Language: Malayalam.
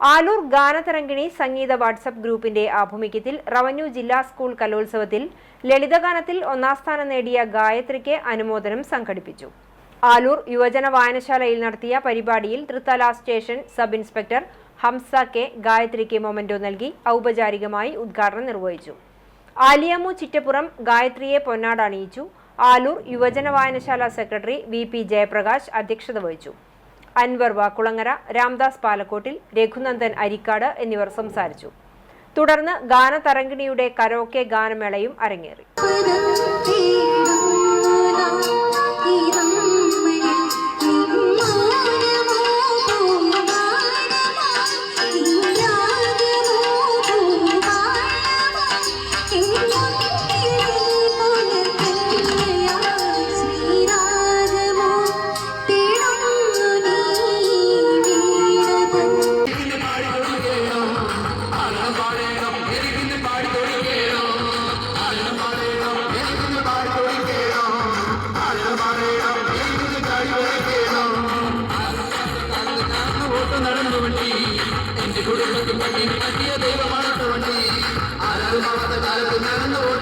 ആലൂർ ഗാനതരംഗിണി സംഗീത വാട്സപ്പ് ഗ്രൂപ്പിന്റെ ആഭിമുഖ്യത്തിൽ റവന്യൂ ജില്ലാ സ്കൂൾ കലോത്സവത്തിൽ ലളിതഗാനത്തിൽ ഒന്നാം സ്ഥാനം നേടിയ ഗായത്രിക്ക് അനുമോദനം സംഘടിപ്പിച്ചു. ആലൂർ യുവജന വായനശാലയിൽ നടത്തിയ പരിപാടിയിൽ Thrithala station sub inspector Hamsa K ഗായത്രിക്ക് memento നൽകി ഔപചാരികമായി ഉദ്ഘാടനം നിർവഹിച്ചു. ആലിയമു ചിറ്റപ്പുറം ഗായത്രിയെ പൊന്നാട അണിയിച്ചു ആലൂർ യുവജന വായനശാല സെക്രട്ടറി വി പി ജയപ്രകാശ് അധ്യക്ഷത വഹിച്ചു. അൻവർ വാക്കുളങ്ങര രാംദാസ് പാലക്കോട്ടിൽ രഘുനന്ദൻ അരിക്കാട് എന്നിവർ സംസാരിച്ചു. തുടർന്ന് ഗാനതരംഗിണിയുടെ കരോക്കെ ഗാനമേളയും അരങ്ങേറി. ദൈവമാണ് ആരാധന കാലത്ത് നടന്നു